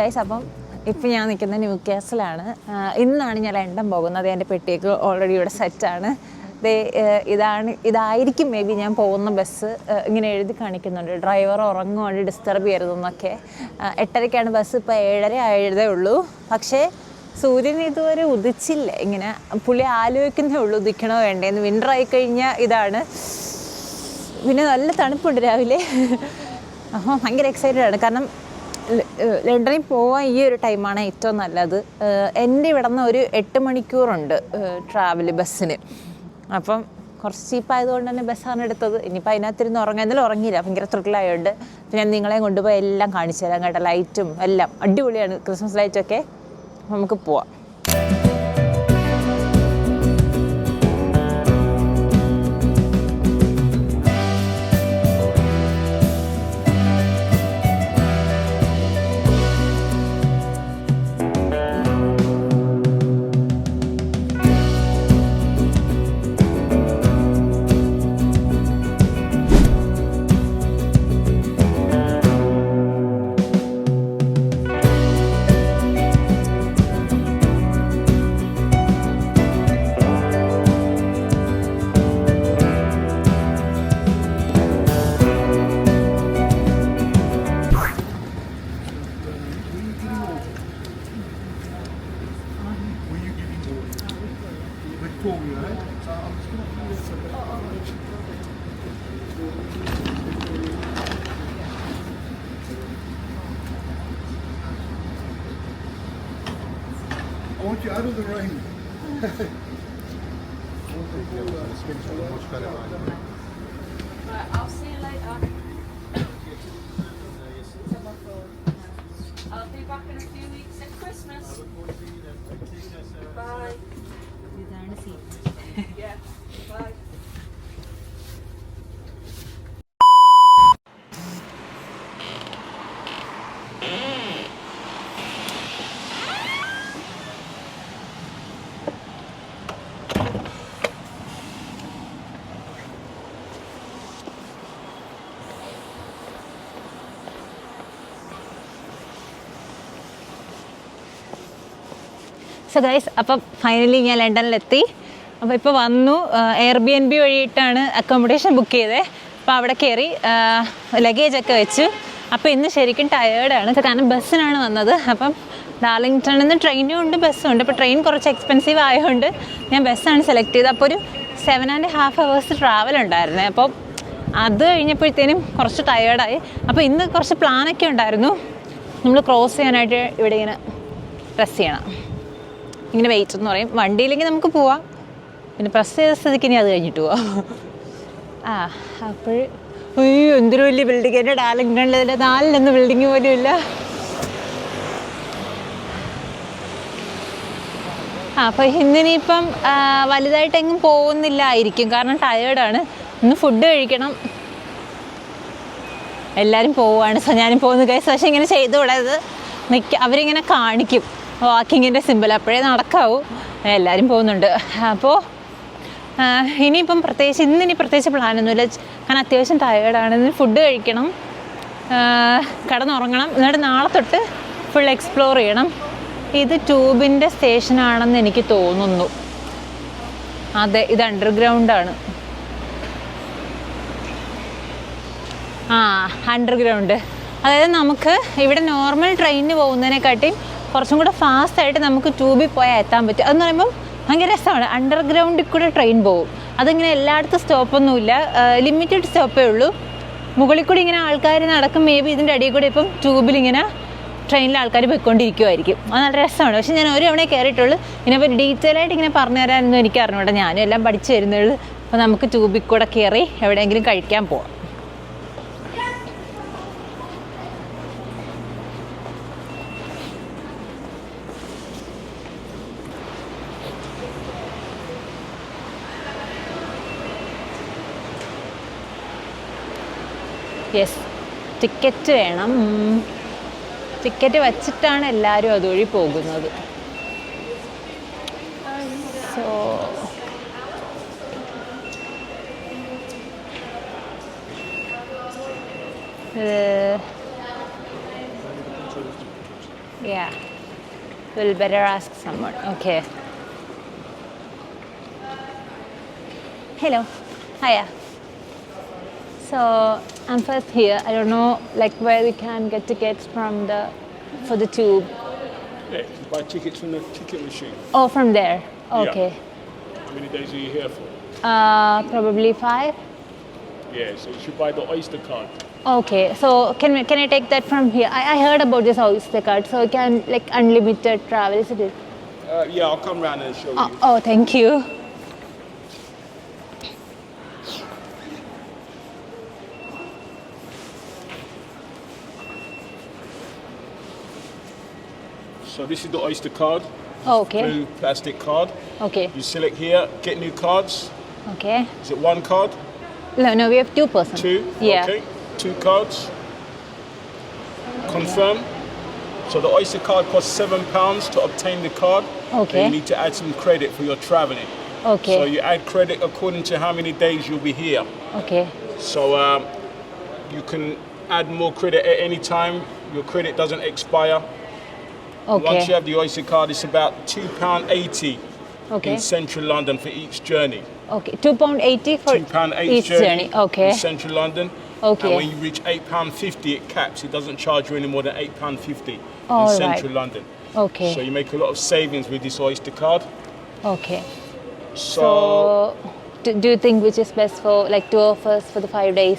Guys അപ്പം ഇപ്പം ഞാൻ നിൽക്കുന്ന ന്യൂ കേസിലാണ് ഇന്നാണ് ഞാൻ ലണ്ടൻ പോകുന്നത്. എന്റെ പെട്ടിയൊക്കെ ഓൾറെഡി ഇവിടെ സെറ്റാണ് ദേ ഇതാണ് ഇതായിരിക്കും മേ ബി ഞാൻ പോകുന്ന ബസ് ഇങ്ങനെ എഴുതി കാണിക്കുന്നുണ്ട്. ഡ്രൈവർ ഉറങ്ങുവാണ് ഡിസ്റ്റർബ് ചെയ്യരുതെന്നൊക്കെ. എട്ടരയ്ക്കാണ് ബസ് ഇപ്പോൾ ഏഴര ആയതേ ഉള്ളൂ. പക്ഷേ സൂര്യൻ ഇതുവരെ ഉദിച്ചില്ല. ഇങ്ങനെ പുള്ളി ആലോചിക്കുന്നേ ഉള്ളൂ ഉദിക്കണോ വേണ്ടേന്ന്. വിന്റർ ആയി കഴിഞ്ഞാൽ ഇതാണ്. പിന്നെ നല്ല തണുപ്പുണ്ട് രാവിലെ. അപ്പോൾ ഭയങ്കര എക്സൈറ്റഡ് ആണ്. കാരണം ലണ്ടനിൽ പോകാൻ ഈ ഒരു ടൈമാണ് ഏറ്റവും നല്ലത്. എന്റെ ഇവിടെ നിന്ന് ഒരു എട്ട് മണിക്കൂറുണ്ട് ട്രാവൽ ബസ്സിന്. അപ്പം കുറച്ച് ചീപ്പായതുകൊണ്ട് തന്നെ ബസ്സാണ് എടുത്തത്. ഇനിയിപ്പോൾ അതിനകത്തിരുന്ന് ഉറങ്ങാൻ എന്നാലും ഉറങ്ങിയില്ല. ഭയങ്കര ത്രില്ലായതുകൊണ്ട് അപ്പം ഞാൻ നിങ്ങളെ കൊണ്ടുപോയി എല്ലാം കാണിച്ചു തരാം കേട്ടോ. ലൈറ്റും എല്ലാം. അടിപൊളിയാണ്. ക്രിസ്മസ് ലൈറ്റൊക്കെ നമുക്ക് പോവാം. സോ ഗൈസ് അപ്പം ഫൈനലി ഞാൻ ലണ്ടനിലെത്തി. അപ്പോൾ ഇപ്പോൾ വന്നു. എയർ ബി എൻ ബി വഴിയിട്ടാണ് അക്കോമഡേഷൻ ബുക്ക് ചെയ്തത് അപ്പോൾ അവിടെ കയറി ലഗേജ് ഒക്കെ വെച്ചു. അപ്പോൾ ഇന്ന് ശരിക്കും ടയേർഡാണ് കാരണം ബസ്സിനാണ് വന്നത്. അപ്പം ഡാർലിംഗ്ടണിൽ നിന്ന് ട്രെയിനും ഉണ്ട് ബസ്സും ഉണ്ട്. അപ്പോൾ ട്രെയിൻ കുറച്ച് എക്സ്പെൻസീവ് ആയതുകൊണ്ട് ഞാൻ ബസ്സാണ് സെലക്ട് ചെയ്തത്. അപ്പോൾ ഒരു seven and half hours travel ഉണ്ടായിരുന്നേ. അപ്പോൾ അത് കഴിഞ്ഞപ്പോഴത്തേനും കുറച്ച് ടയേർഡായി അപ്പോൾ ഇന്ന് കുറച്ച് പ്ലാനൊക്കെ ഉണ്ടായിരുന്നു. നമ്മൾ ക്രോസ് ചെയ്യാനായിട്ട് ഇവിടെ ഇങ്ങനെ പ്രസ് ചെയ്യണം. ഇങ്ങനെ വെയിറ്റ് എന്ന് പറയും. വണ്ടിയില്ലെങ്കിൽ നമുക്ക് പോവാം. പിന്നെ പ്രസ് ചെയ്ത സ്ഥിതിക്ക് ഇനി അത് കഴിഞ്ഞിട്ട് പോവാം. ആ അപ്പോൾ അയ്യോ എന്തൊരു വലിയ ബിൽഡിംഗ് എന്റെ ഡാലിംഗ്ടണിൽ നാലിലൊന്നും ബിൽഡിങ് പോലും ഇല്ല. ആ അപ്പോൾ ഇന്നിനിയിപ്പം ആ, വലുതായിട്ടെങ്ങും പോകുന്നില്ലായിരിക്കും. കാരണം ടയേർഡാണ് ഇന്ന് ഫുഡ് കഴിക്കണം. എല്ലാവരും പോവുകയാണ് സോ ഞാനും പോകുന്നു കൈസ് പക്ഷേ ഇങ്ങനെ ചെയ്തു വിടരുത് മിക്ക അവരിങ്ങനെ കാണിക്കും. വാക്കിങ്ങിന്റെ സിമ്പിൾ അപ്പോഴേ നടക്കാവൂ. എല്ലാവരും പോകുന്നുണ്ട്. അപ്പോൾ ഇനിയിപ്പം പ്രത്യേകിച്ച് ഇന്നിനി പ്രത്യേകിച്ച് പ്ലാനൊന്നുമില്ല കാരണം അത്യാവശ്യം ടയേർഡാണ് ഇന്ന് ഫുഡ് കഴിക്കണം. കിടന്നുറങ്ങണം. എന്നിട്ട് നാളെ തൊട്ട് ഫുൾ എക്സ്പ്ലോർ ചെയ്യണം. ഇത് ട്യൂബിന്റെ സ്റ്റേഷനാണെന്ന് എനിക്ക് തോന്നുന്നു. അതെ ഇത് അണ്ടർഗ്രൗണ്ടാണ് ആ അണ്ടർഗ്രൗണ്ട് അതായത് നമുക്ക് ഇവിടെ നോർമൽ ട്രെയിനിന് പോകുന്നതിനെക്കാട്ടിയും കുറച്ചും കൂടെ ഫാസ്റ്റ് ആയിട്ട് നമുക്ക് ട്യൂബിൽ പോയാൽ എത്താൻ പറ്റും. അതെന്ന് പറയുമ്പോൾ ഭയങ്കര രസമാണ്. അണ്ടർഗ്രൗണ്ടിൽ കൂടെ ട്രെയിൻ പോകും അതിങ്ങനെ എല്ലായിടത്തും സ്റ്റോപ്പൊന്നുമില്ല ലിമിറ്റഡ് സ്റ്റോപ്പേ ഉള്ളൂ. മുകളിൽ കൂടി ഇങ്ങനെ ആൾക്കാർ നടക്കും. മേ ബി ഇതിന്റെ അടിയിൽ കൂടി ഇപ്പം ട്യൂബിൽ ഇങ്ങനെ ട്രെയിനിൽ ആൾക്കാർ പോയിക്കൊണ്ടിരിക്കുമായിരിക്കും അത് നല്ല രസമാണ്. പക്ഷേ ഞാൻ ഒരു തവണ കയറിയിട്ടുള്ളൂ ഇതിനെപ്പറ്റി ഡീറ്റെയിൽ ആയിട്ട് ഇങ്ങനെ പറഞ്ഞു തരാനൊന്നും എനിക്ക് അറിഞ്ഞൂടാ. ഞാനും എല്ലാം പഠിച്ചു വരുന്നുള്ളൂ. അപ്പോൾ നമുക്ക് ട്യൂബിൽ കൂടെ കയറി എവിടെയെങ്കിലും കഴിക്കാൻ പോവാം. യെസ് ടിക്കറ്റ് വേണം. ടിക്കറ്റ് വച്ചിട്ടാണ് എല്ലാവരും അതുവഴി പോകുന്നത്. So ya will better ask summon okay hello hiya so I'm first here. I don't know like where we can get tickets from the for the tube. Yeah, you buy tickets from the ticket machine. Oh, from there. Okay. How many days are you here for? Uh, probably five. Yeah, so you should buy the Oyster card. Okay. So can we, can I take that from here? I, I heard about this Oyster card. So it can like unlimited travel, isn't it? Uh, yeah, I'll come round and show Oh, you. oh, thank you. So this is the Oyster card, Okay. blue plastic card. Okay. You select here, get new cards. Okay. Is it one card? No, no, we have two person. Two? Yeah. Okay. Two cards. Confirm. So the Oyster card costs seven pounds to obtain the card. Okay. Then you need to add some credit for your traveling. Okay. So you add credit according to how many days you'll be here. Okay. So um, you can add more credit at any time. Your credit doesn't expire. Once you have the Oyster card, it's about two pound eighty Okay. in central London for each journey. Okay. Two pound eighty for Two pound eighty each journey. Okay. in central London. Okay. And when you reach eight pound fifty, it caps. It doesn't charge you any more than eight pound fifty All in right. central London. Okay. So you make a lot of savings with this Oyster card. Okay. So, So, do, do you think which is best for like two of us for the five days?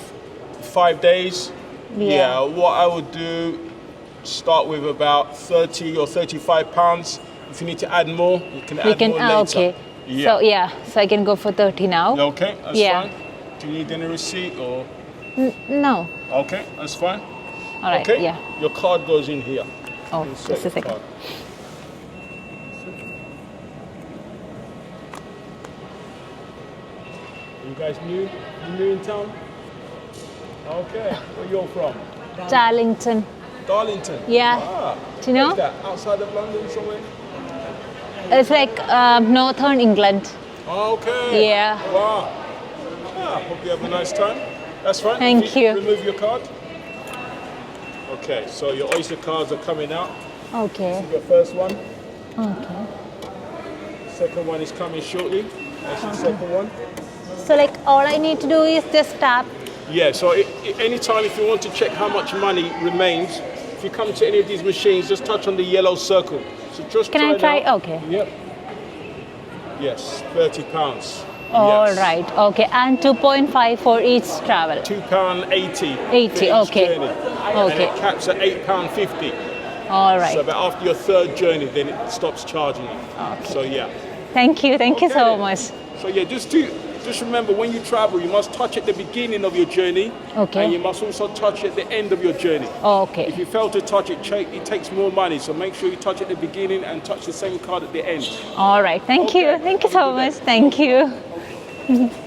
five days. Yeah. What I would do, start with about thirty or thirty-five pounds. If you need to add more, you can we add can. more ah, later. okay. Yeah. So yeah. So I can go for thirty now. Okay, that's Yeah. fine. Do you need any receipt or? N- no. Okay, that's fine. All right. okay. Yeah. Your card goes in here. Oh, Insert just a second. card. You guys new? You new in town? Okay. Where you're from? Darlington. Darlington. Yeah. Ah, Do you know? that? Outside of London somewhere? It's like um, northern England. Okay. Yeah. Wow. Ah, hope you have a nice time. That's fine. Thank If you. Remove your card. Okay, so your Oyster cards are coming out. Okay. Your first one. Okay. Second one is coming shortly. That's the second one. So like all I need to do is just tap. Yeah, so anytime if you want to check how much money remains, if you come to any of these machines, just touch on the yellow circle. So just Can I try? now. Okay. Yep. Yes, thirty pounds. All yes. right. Okay. And 2.5 for each travel. Two pound eighty. 80, for each okay. Journey. And Okay. it caps at eight pound fifty. All So right. about after your third journey, then it stops charging you. Okay. So yeah. Thank you. Thank you so much. So yeah, just to just remember when you travel, you must touch at the beginning of your journey. Okay. And you must also touch at the end of your journey. If Okay. If you fail to touch it, it takes more money. So make sure you touch at the beginning and touch the same card at the end. All right. Thank you. Thank you so much. Thank you.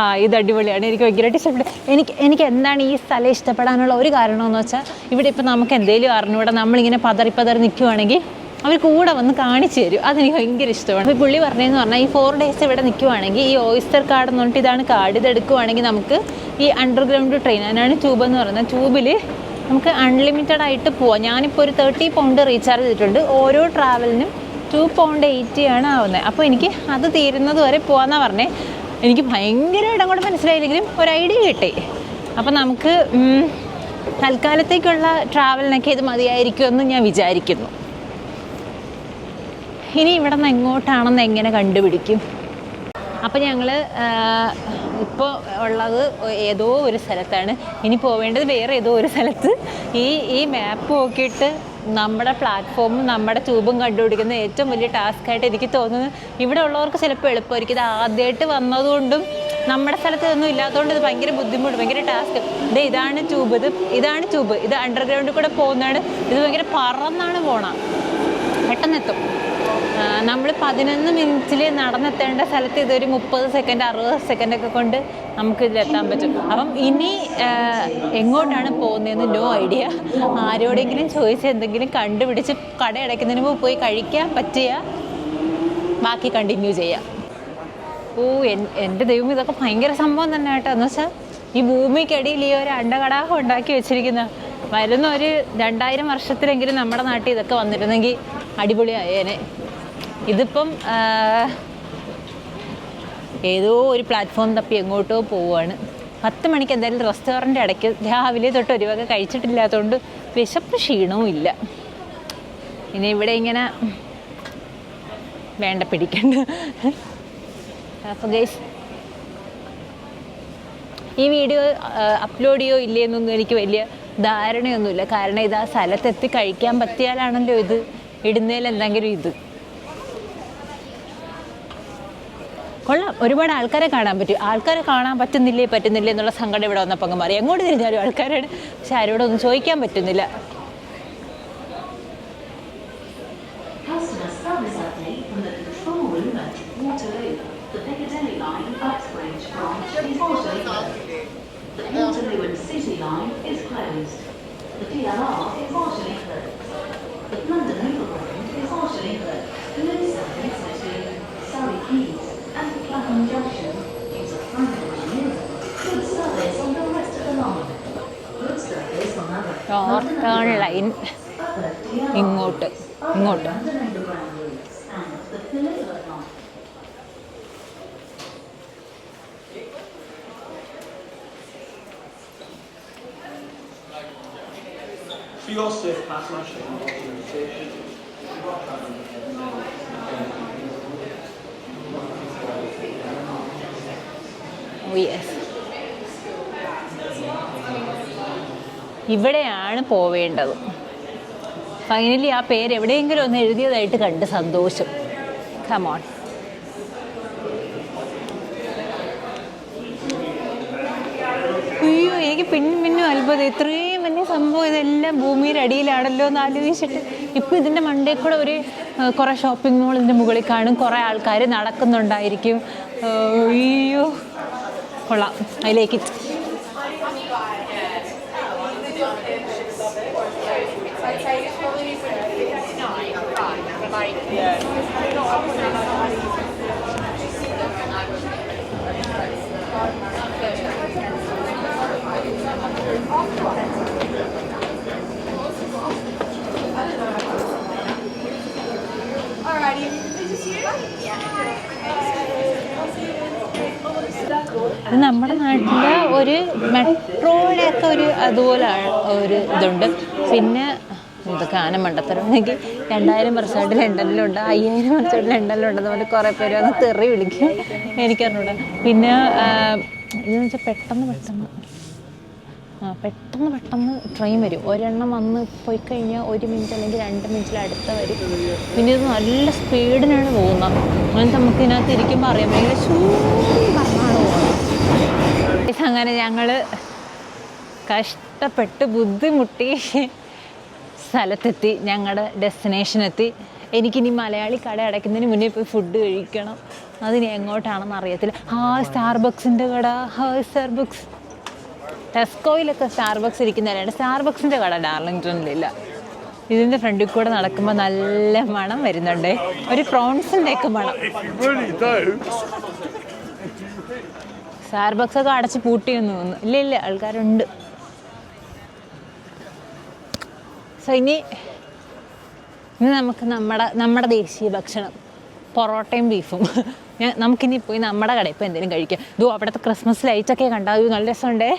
ആ ഇത് അടിപൊളിയാണ്. എനിക്ക് ഭയങ്കരമായിട്ട് ഇഷ്ടപ്പെട്ടു എനിക്ക് എനിക്ക് എന്താണ് ഈ സ്ഥലം ഇഷ്ടപ്പെടാനുള്ള ഒരു കാരണമെന്ന് വെച്ചാൽ ഇവിടെ ഇപ്പോൾ നമുക്ക് എന്തെങ്കിലും അറിഞ്ഞൂടെ. നമ്മളിങ്ങനെ പതറി പതറി നിൽക്കുവാണെങ്കിൽ അവർ കൂടെ വന്ന് കാണിച്ചു തരും. അതെനിക്ക് ഭയങ്കര ഇഷ്ടമാണ്. അപ്പോൾ പുള്ളി പറഞ്ഞതെന്ന് പറഞ്ഞാൽ ഈ ഫോർ ഡേയ്സ് ഇവിടെ നിൽക്കുവാണെങ്കിൽ ഈ ഓയിസ്റ്റർ കാർഡ് എന്ന് പറഞ്ഞിട്ട് ഇതാണ് കാർഡ് ഇത് എടുക്കുവാണെങ്കിൽ നമുക്ക് ഈ അണ്ടർഗ്രൗണ്ട് ട്രെയിൻ അതിനാണ് ട്യൂബ് എന്ന് പറയുന്നത് ട്യൂബിൽ നമുക്ക് അൺലിമിറ്റഡ് ആയിട്ട് പോവാം. ഞാനിപ്പോൾ ഒരു തേർട്ടി പൗണ്ട് റീചാർജ് ചെയ്തിട്ടുണ്ട്. ഓരോ ട്രാവലിനും ടു പൗണ്ട് എയ്റ്റി ആണ് ആവുന്നത്. അപ്പോൾ എനിക്ക് അത് തീരുന്നത് വരെ പോകാമെന്നാണ് പറഞ്ഞേ. എനിക്ക് ഭയങ്കരമായിട്ട് അങ്ങോട്ട് മനസ്സിലായില്ലെങ്കിലും ഒരു ഐഡിയ കിട്ടി. അപ്പം നമുക്ക് തൽക്കാലത്തേക്കുള്ള ട്രാവലിനൊക്കെ ഇത് മതിയായിരിക്കുമെന്ന് ഞാൻ വിചാരിക്കുന്നു. ഇനി ഇവിടെ നിന്ന് എങ്ങോട്ടാണെന്ന് എങ്ങനെ കണ്ടുപിടിക്കും? അപ്പം ഞങ്ങൾ ഇപ്പോൾ ഉള്ളത് ഏതോ ഒരു സ്ഥലത്താണ്. ഇനി പോവേണ്ടത് വേറെ ഏതോ ഒരു സ്ഥലത്ത്. ഈ ഈ മാപ്പ് നോക്കിയിട്ട് നമ്മുടെ പ്ലാറ്റ്ഫോമും നമ്മുടെ ട്യൂബും കണ്ടുപിടിക്കുന്ന ഏറ്റവും വലിയ ടാസ്ക് ആയിട്ട് എനിക്ക് തോന്നുന്നു ഇവിടെ ഉള്ളവർക്ക് ചിലപ്പോൾ എളുപ്പമായിരിക്കും. ഇത് ആദ്യമായിട്ട് വന്നതുകൊണ്ടും നമ്മുടെ സ്ഥലത്ത് ഇതൊന്നും ഇല്ലാത്തതുകൊണ്ട് ഇത് ഭയങ്കര ബുദ്ധിമുട്ട് ഭയങ്കര ടാസ്ക് ഇത് ഇതാണ് ട്യൂബ് ഇത് ഇതാണ് ട്യൂബ് ഇത് അണ്ടർഗ്രൗണ്ടിൽ കൂടെ പോകുന്നതാണ്. ഇത് ഭയങ്കര പറന്നാണ് പോണ. പെട്ടെന്നെത്തും. ആ, നമ്മൾ പതിനൊന്ന് മിനിറ്റിൽ നടന്നെത്തേണ്ട സ്ഥലത്ത് ഇതൊരു മുപ്പത് സെക്കൻഡ് അറുപത് സെക്കൻഡ് ഒക്കെ കൊണ്ട് നമുക്ക് ഇതിലെത്താൻ പറ്റും. അപ്പം ഇനി എങ്ങോട്ടാണ് പോകുന്നതെന്ന് നോ ഐഡിയ. ആരോടെങ്കിലും ചോദിച്ച് എന്തെങ്കിലും കണ്ടുപിടിച്ച് കട അടയ്ക്കുന്നതിന് മുമ്പ് പോയി കഴിക്കാൻ പറ്റിയ ബാക്കി കണ്ടിന്യൂ ചെയ്യാം. ഓ എൻ- എന്റെ ദൈവം ഇതൊക്കെ ഭയങ്കര സംഭവം തന്നെ കേട്ടോ. എന്ന് വെച്ചാൽ ഈ ഭൂമിക്കടിയിൽ ഈ ഒരു അണ്ടകടാഹം ഉണ്ടാക്കി വെച്ചിരിക്കുന്ന വരുന്ന ഒരു രണ്ടായിരം വർഷത്തിലെങ്കിലും നമ്മുടെ നാട്ടിൽ ഇതൊക്കെ വന്നിരുന്നെങ്കിൽ അടിപൊളിയായേനെ. ഇതിപ്പം ഏതോ ഒരു പ്ലാറ്റ്ഫോം തപ്പി എങ്ങോട്ടോ പോവുകയാണ് പത്ത് മണിക്ക് എന്തായാലും റെസ്റ്റോറന്റ് ഇടയ്ക്ക് രാവിലെ തൊട്ട് ഒരു വക കഴിച്ചിട്ടില്ലാത്തതുകൊണ്ട് വിശപ്പ് ക്ഷീണവും ഇല്ല. ഇനി ഇവിടെ ഇങ്ങനെ വേണ്ട പിടിക്കണ്ട. ഈ വീഡിയോ അപ്ലോഡ് ചെയ്യോ ഇല്ലയെന്നൊന്നും എനിക്ക് വലിയ ധാരണയൊന്നുമില്ല. കാരണം ഇത് ആ സ്ഥലത്തെത്തി കഴിക്കാൻ പറ്റിയാലാണല്ലോ ഇത്. ഇടുന്നതിൽ എന്തെങ്കിലും ഇത്. കൊള്ളാം. ഒരുപാട് ആൾക്കാരെ കാണാൻ പറ്റും. ആൾക്കാരെ കാണാൻ പറ്റുന്നില്ലേ പറ്റുന്നില്ലേ എന്നുള്ള സങ്കടം ഇവിടെ വന്നപ്പോൾ അങ്ങ് മാറി. എങ്ങോട്ട് തിരിഞ്ഞാലും ആൾക്കാരാണ് പക്ഷെ ആരോടൊന്നും ചോദിക്കാൻ പറ്റുന്നില്ല. The on other northern line other DLR ഇങ്ങോട്ട് ഇങ്ങോട്ട് London Underground routes and the ഇവിടെയാണ് പോവേണ്ടത്. ഫൈനലി ആ പേര് എവിടെയെങ്കിലും ഒന്ന് എഴുതിയതായിട്ട് കണ്ട് സന്തോഷം. കമോൺ അയ്യോ എനിക്ക് പിന്നും പിന്നും അത്ഭുതം. ഇത്രയും വലിയ സംഭവം ഇതെല്ലാം ഭൂമിയുടെ അടിയിലാണല്ലോ എന്ന് ആലോചിച്ചിട്ട് ഇപ്പോൾ ഇതിന്റെ മണ്ടേ കൂടെ ഒരു കുറേ ഷോപ്പിംഗ് മോൾ ഇതിന്റെ മുകളിൽ കാണും. കുറേ ആൾക്കാർ നടക്കുന്നുണ്ടായിരിക്കും. അയ്യോ. കൊള്ളാം. അതിലേക്ക് നമ്മുടെ നാട്ടിലെ ഒരു മെട്രോയിലൊക്കെ ഒരു അതുപോലെ ഒരു ഇതുണ്ട്. പിന്നെ ഇതൊക്കെ ആന മണ്ടത്തരമെങ്കിൽ രണ്ടായിരം വർഷമായിട്ട് ലണ്ടനിലുണ്ട് അയ്യായിരം വർഷമായിട്ട് ലണ്ടനിലുണ്ടെന്ന് അതുപോലെ കുറേ പേര് അത് തെറി വിളിക്കും. എനിക്കറിഞ്ഞൂടാ പിന്നെ ഇതെന്ന് വെച്ചാൽ പെട്ടെന്ന് പെട്ടെന്ന്. ആ പെട്ടെന്ന് പെട്ടെന്ന് ട്രെയിൻ വരും. ഒരെണ്ണം വന്ന് പോയി കഴിഞ്ഞാൽ ഒരു മിനിറ്റ് അല്ലെങ്കിൽ രണ്ട് മിനിറ്റിൽ അടുത്ത വരും. പിന്നെ ഇത് നല്ല സ്പീഡിനാണ് പോകുന്നത്. അങ്ങനെ നമുക്ക് ഇതിനകത്ത് ഇരിക്കുമ്പോൾ അറിയാം. ഭയങ്കര ഷൂ പോകുന്നത്. അങ്ങനെ ഞങ്ങൾ കഷ്ടപ്പെട്ട് ബുദ്ധിമുട്ടി സ്ഥലത്തെത്തി ഞങ്ങളുടെ ഡെസ്റ്റിനേഷനെത്തി എനിക്കിനി മലയാളി കട അടയ്ക്കുന്നതിന് മുന്നേ പോയി ഫുഡ് കഴിക്കണം. അതിന് എങ്ങോട്ടാണെന്ന് അറിയത്തില്ല. ഹാ സ്റ്റാർബക്സിന്റെ കട. Hi Starbucks. ടെസ്കോയിലൊക്കെ സ്റ്റാർബക്സ് ഇരിക്കുന്നവരാണ്. സ്റ്റാർബക്സിന്റെ കട ഡാർലിംഗ്ടണിലില്ല. ഇതിന്റെ ഫ്രണ്ടിൽ കൂടെ നടക്കുമ്പോൾ നല്ല മണം വരുന്നുണ്ട്. ഒരു പ്രോൺസിന്റെ ഒക്കെ മണം. സ്റ്റാർബക്സ് ഒക്കെ അടച്ച് പൂട്ടിയെന്ന് തോന്നുന്നു. ഇല്ല ഇല്ല ആൾക്കാരുണ്ട്. സോ ഇനി ഇനി നമുക്ക് നമ്മുടെ നമ്മുടെ ദേശീയ ഭക്ഷണം പൊറോട്ടയും ബീഫും ഞാൻ നമുക്കിനി പോയി നമ്മുടെ കടയിൽ ഇപ്പോൾ എന്തെങ്കിലും കഴിക്കാം. ഇതോ അവിടുത്തെ ക്രിസ്മസ് ലൈറ്റൊക്കെ കണ്ടാൽ നല്ല രസമുണ്ടേ.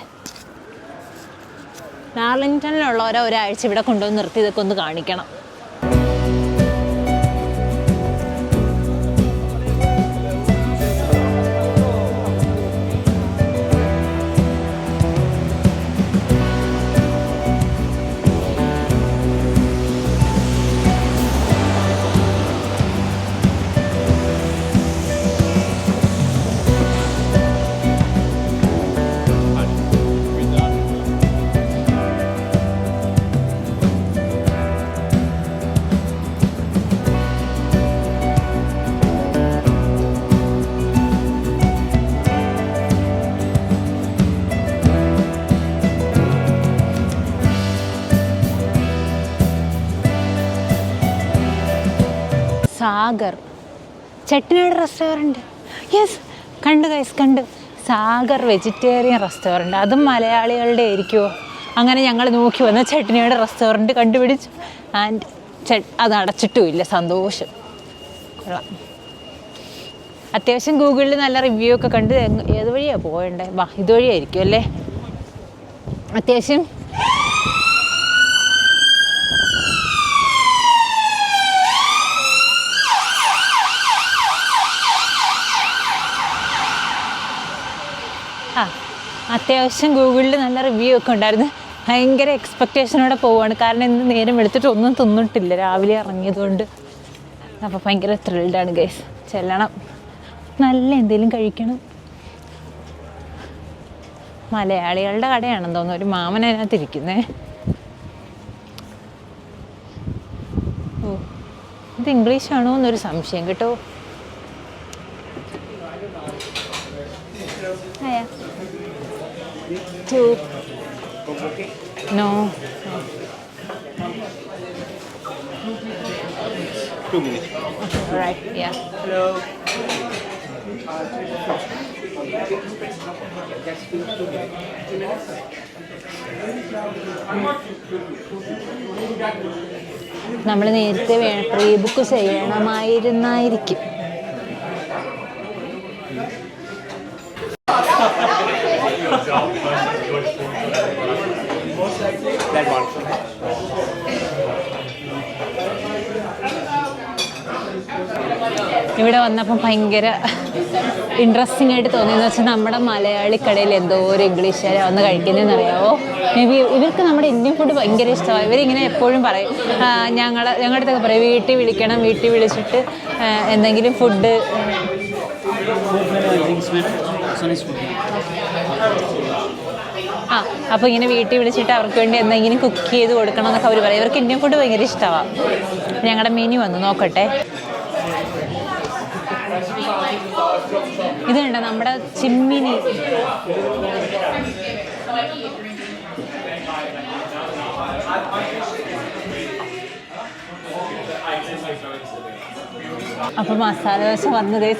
ഡാർലിംഗ്ടണിലുള്ളവരെ ഒരാഴ്ച ഇവിടെ കൊണ്ടുവന്ന് നിർത്തി ഇതൊക്കെ ഒന്ന് കാണിക്കണം. സാഗർ. ചെട്ടിനാട് റെസ്റ്റോറന്റ് യെസ് കണ്ട് കൈസ് കണ്ട്. സാഗർ വെജിറ്റേറിയൻ റെസ്റ്റോറന്റ് അതും മലയാളികളുടെ ആയിരിക്കുമോ അങ്ങനെ ഞങ്ങൾ നോക്കി വന്ന ചെട്ടിനാട് റെസ്റ്റോറന്റ് കണ്ടുപിടിച്ചു. ആൻഡ് ചെ അത് അടച്ചിട്ടുമില്ല സന്തോഷം. കൊള്ളാം. അത്യാവശ്യം ഗൂഗിളിൽ നല്ല റിവ്യൂ ഒക്കെ കണ്ട് ഏത് വഴിയാണ് പോകേണ്ടത് വാ ഇതുവഴിയായിരിക്കും അല്ലേ? അത്യാവശ്യം ആ അത്യാവശ്യം ഗൂഗിളിൽ നല്ല റിവ്യൂ ഒക്കെ ഉണ്ടായിരുന്നു. ഭയങ്കര എക്സ്പെക്റ്റേഷനോടെ പോവുകയാണ്. കാരണം ഇന്ന് നേരം എടുത്തിട്ട് ഒന്നും തിന്നിട്ടില്ല. രാവിലെ ഇറങ്ങിയതുകൊണ്ട്. അപ്പോൾ ഭയങ്കര ത്രിൽഡാണ് ഗൈസ് ചെല്ലണം. നല്ല എന്തെങ്കിലും കഴിക്കണം. മലയാളികളുടെ കടയാണെന്ന് തോന്നുന്നു. ഒരു മാമൻ അതിനകത്തിരിക്കുന്നേ ഓ ഇത് ഇംഗ്ലീഷാണോ എന്നൊരു സംശയം കേട്ടോ ആയാ two No. Two minutes. All Right, yeah. Hello. നമ്മൾ നേരത്തെ പ്രീ ബുക്ക് ചെയ്യണമായിരുന്നായിരിക്കും ഇവിടെ വന്നപ്പോൾ ഭയങ്കര ഇൻട്രസ്റ്റിംഗ് ആയിട്ട് തോന്നിയെന്ന് വെച്ചാൽ നമ്മുടെ മലയാളി കടയിൽ എന്തോ ഒരു ഇംഗ്ലീഷുകാരെ വന്ന് കഴിക്കുന്നതെന്ന് അറിയാവോ മേ ബി ഇവർക്ക് നമ്മുടെ ഇന്ത്യൻ ഫുഡ് ഭയങ്കര ഇഷ്ടമാണ് ഇവരിങ്ങനെ എപ്പോഴും പറയും ഞങ്ങൾ ഞങ്ങളുടെ അടുത്തൊക്കെ പറയും വീട്ടിൽ വിളിക്കണം വീട്ടിൽ വിളിച്ചിട്ട് എന്തെങ്കിലും ഫുഡ് ആ അപ്പോൾ ഇങ്ങനെ വീട്ടിൽ വിളിച്ചിട്ട് അവർക്ക് വേണ്ടി എന്തെങ്കിലും കുക്ക് ചെയ്ത് കൊടുക്കണം എന്നൊക്കെ അവർ പറയും. ഇവർക്ക് ഇന്ത്യൻ ഫുഡ് ഭയങ്കര ഇഷ്ടമാണ് ഞങ്ങളുടെ മെനു വന്നു നോക്കട്ടെ. ഇത് കണ്ടോ നമ്മുടെ ചിമ്മിനി. അപ്പൊ മസാല ദോശ വന്നത്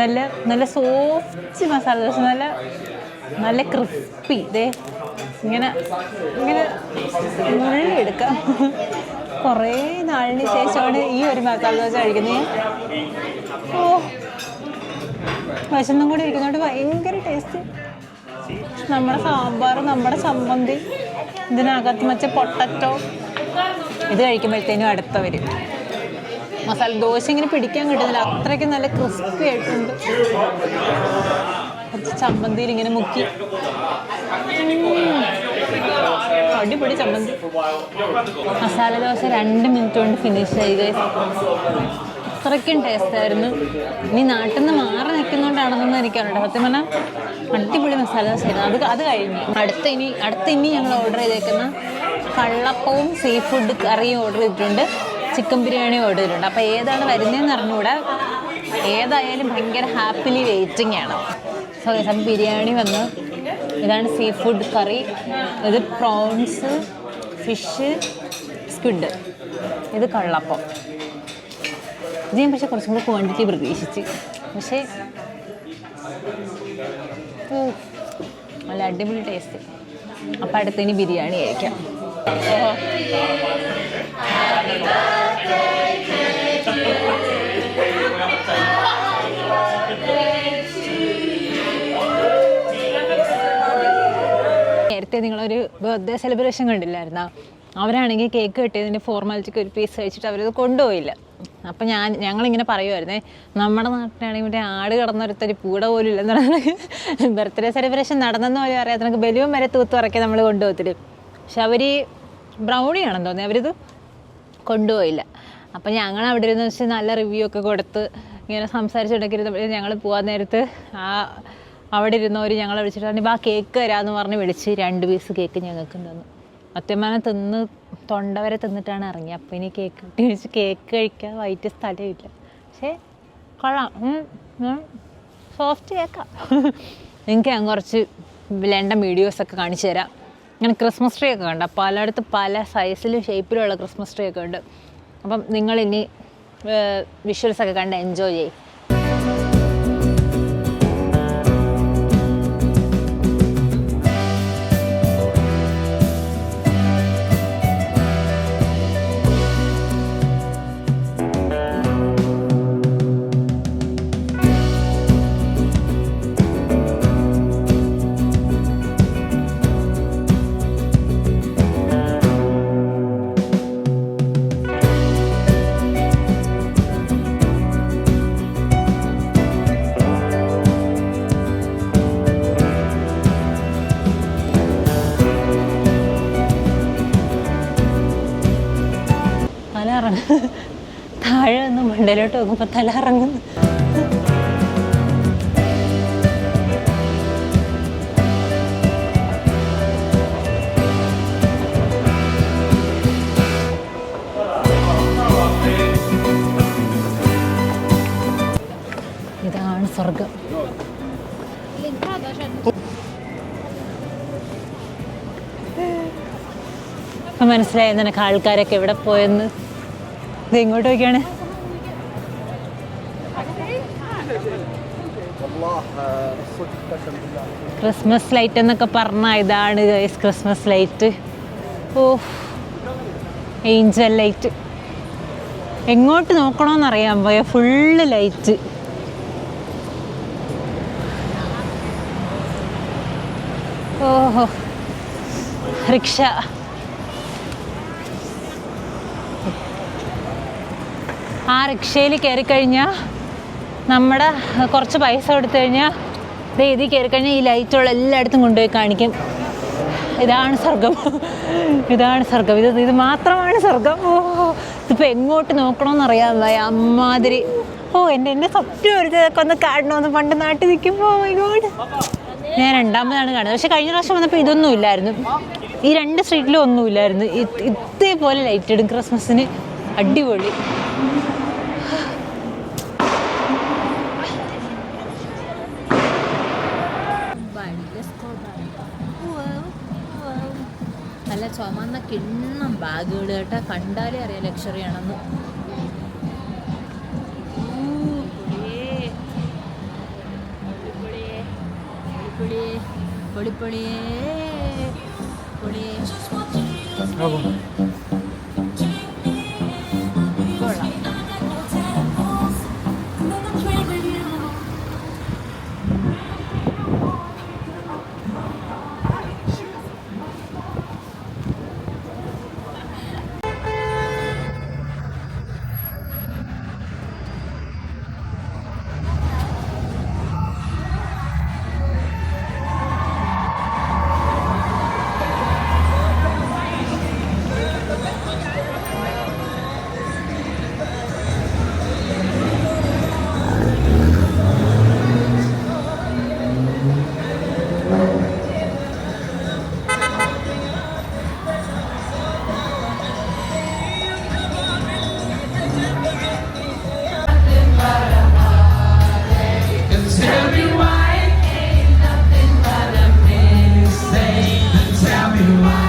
നല്ല നല്ല സോഫ്റ്റ് മസാല ദോശ നല്ല നല്ല ക്രിസ്പി. ഇതേ ഇങ്ങനെ ഇങ്ങനെ എടുക്കാം. കുറേ നാളിന് ശേഷമാണ് ഈ ഒരു മസാല ദോശ കഴിക്കുന്നത്. ഓ വിശന്നും കൂടി ഇരിക്കുന്നതുകൊണ്ട് ഭയങ്കര ടേസ്റ്റ് നമ്മുടെ സാമ്പാർ നമ്മുടെ ചമ്മന്തി ഇതിനകത്ത് വെച്ച പൊട്ടറ്റോ. ഇത് കഴിക്കുമ്പോഴത്തേനും അടുത്ത വരും. മസാല ദോശ ഇങ്ങനെ പിടിക്കാൻ കിട്ടുന്നില്ല. അത്രയ്ക്ക് നല്ല ക്രിസ്പി ആയിട്ടുണ്ട്. കുറച്ച് ചമ്മന്തിയിൽ ഇങ്ങനെ മുക്കി. അടിപൊളി ചമ്മന്തി. മസാല ദോശ രണ്ട് മിനിറ്റ് കൊണ്ട് ഫിനിഷ് ചെയ്ത് അത്രയ്ക്കും ടേസ്റ്റ് ആയിരുന്നു. ഇനി നാട്ടിൽ നിന്ന് മാറി നിൽക്കുന്നതുകൊണ്ടാണെന്നൊന്നും എനിക്കറിയണ്ട സത്യം പറഞ്ഞാൽ അടിപൊളി മസാല ദോശ ആയിരുന്നു. അത് അത് കഴിഞ്ഞു. അടുത്ത ഇനി അടുത്ത ഇനി ഞങ്ങൾ ഓർഡർ ചെയ്തേക്കുന്ന കള്ളപ്പവും സീ ഫുഡ് കറിയും ഓർഡർ ചെയ്തിട്ടുണ്ട്. ചിക്കൻ ബിരിയാണിയും ഓർഡർ ചെയ്തിട്ടുണ്ട്. അപ്പോൾ ഏതാണ് വരുന്നതെന്ന് അറിഞ്ഞുകൂടെ. ഏതായാലും ഭയങ്കര ഹാപ്പിലി വെയിറ്റിംഗ് ആണ്. സോ ബിരിയാണി വന്ന്. ഇതാണ് സീ ഫുഡ് കറി. ഇത് പ്രോൺസ് ഫിഷ് സ്ക്വിഡ് ഇത് കള്ളപ്പം. ഇത് ഞാൻ പക്ഷേ കുറച്ചും കൂടെ ക്വാണ്ടിറ്റി പ്രതീക്ഷിച്ച്. പക്ഷേ നല്ല അടിപൊളി ടേസ്റ്റ് അപ്പം അടുത്തതിന് ബിരിയാണി കഴിക്കാം. നേരത്തെ നിങ്ങളൊരു ബർത്ത്ഡേ സെലിബ്രേഷൻ കണ്ടില്ലായിരുന്നോ? അവരാണെങ്കിൽ കേക്ക് കിട്ടിയതിന്റെ ഫോർമാലിറ്റിക്ക് ഒരു പീസ് കഴിച്ചിട്ട് അവരത് കൊണ്ടുപോയില്ല. അപ്പം ഞാൻ ഞങ്ങളിങ്ങനെ പറയുമായിരുന്നേ നമ്മുടെ നാട്ടിലാണെങ്കിൽ മറ്റേ ആട് കടന്നൊരുത്തൊരു പൂട പോലും ഇല്ലെന്ന് പറഞ്ഞാൽ ബർത്ത്ഡേ സെലിബ്രേഷൻ നടന്നെന്ന് പോലും അറിയാത്ത നമുക്ക് ബലൂൺ വരെ തൂത്ത് ഉറക്കി നമ്മൾ കൊണ്ടുപോകത്തില്ല? പക്ഷെ അവർ ബ്രൗണിയാണെന്ന് തോന്നി അവരിത് കൊണ്ടുപോയില്ല. അപ്പം ഞങ്ങൾ അവിടെ ഇരുന്ന് വെച്ച് നല്ല റിവ്യൂ ഒക്കെ കൊടുത്ത് ഇങ്ങനെ സംസാരിച്ചുണ്ടെങ്കിൽ ഞങ്ങൾ പോകാൻ നേരത്ത് ആ അവിടെ ഇരുന്നവർ ഞങ്ങളെ വിളിച്ചിട്ട് വാ കേക്ക് തരാമെന്ന് പറഞ്ഞ് വിളിച്ച് രണ്ട് പീസ് കേക്ക് ഞങ്ങൾക്ക് തന്നു. അത്യമാനം തിന്ന് തൊണ്ട വരെ തിന്നിട്ടാണ് ഇറങ്ങി അപ്പം ഇനി കേക്ക് വെച്ച് കേക്ക് കഴിക്കാൻ വൈറ്റ് സ്ഥലമില്ല. പക്ഷേ കൊള്ളാം. സോഫ്റ്റ് കേക്കാം നിങ്ങൾക്ക് ഞാൻ കുറച്ച് ലണ്ടൻ വീഡിയോസൊക്കെ കാണിച്ചു തരാം. ഇങ്ങനെ ക്രിസ്മസ് ട്രീ ഒക്കെ കണ്ട? പലയിടത്ത് പല സൈസിലും ഷേപ്പിലുള്ള ക്രിസ്മസ് ട്രീ ഒക്കെ ഉണ്ട്. അപ്പം നിങ്ങളിനി വിഷ്വൽസ് ഒക്കെ കണ്ട് എൻജോയ് ചെയ്യും. മണ്ടയിലോട്ട് നോക്കുമ്പോൾ തല ഇറങ്ങുന്നു ഇതാണ് സ്വർഗം മനസ്സിലായി നിനക്ക് ആൾക്കാരൊക്കെ എവിടെ പോയെന്ന്? ഇത് ഇങ്ങോട്ട് നോക്കിയാണ്. ക്രിസ്മസ് ലൈറ്റ് എന്നൊക്കെ പറഞ്ഞാൽ ഇതാണ് guys Christmas light oh angel light എങ്ങോട്ട് നോക്കണമെന്നറിയാൻ പോയ ഫുള്ള് ലൈറ്റ് ഓഹോ. റിക്ഷ. ആ റിക്ഷയിൽ കയറി കഴിഞ്ഞാൽ നമ്മുടെ കുറച്ച് പൈസ കൊടുത്തു കഴിഞ്ഞാൽ ഇതിൽ കയറി കഴിഞ്ഞാൽ ഈ ലൈറ്റുള്ള എല്ലായിടത്തും കൊണ്ടുപോയി കാണിക്കും. ഇതാണ് സ്വർഗം ഇതാണ് സ്വർഗം ഇത് ഇത് മാത്രമാണ് സ്വർഗം ഓ ഇതിപ്പോൾ എങ്ങോട്ട് നോക്കണമെന്നറിയാൻ വയ്യ. അമ്മാതിരി. ഓ എന്റെ എന്റെ സ്വപ്നം ഒരു ഇതൊക്കെ ഒന്ന് കാണണമെന്ന് പണ്ട് നാട്ടിൽ നിൽക്കുമ്പോൾ ഇങ്ങോട്ട് ഞാൻ രണ്ടാമതാണ് കാണുന്നത്. പക്ഷെ കഴിഞ്ഞ പ്രാവശ്യം വന്നപ്പോൾ ഇതൊന്നും ഇല്ലായിരുന്നു. ഈ രണ്ട് സ്ട്രീറ്റിലും ഒന്നും ഇല്ലായിരുന്നു. ഇതേപോലെ ലൈറ്റ് ഇടും. ക്രിസ്മസിന് അടിപൊളി നല്ല ചുമന്ന കിണ്ണം ബാഗുകൾ കേട്ടാ കണ്ടാലേ അറിയാം ലക്ഷറി ആണെന്ന് പൊളിപ്പൊളിയേ പൊളിയേ. you are.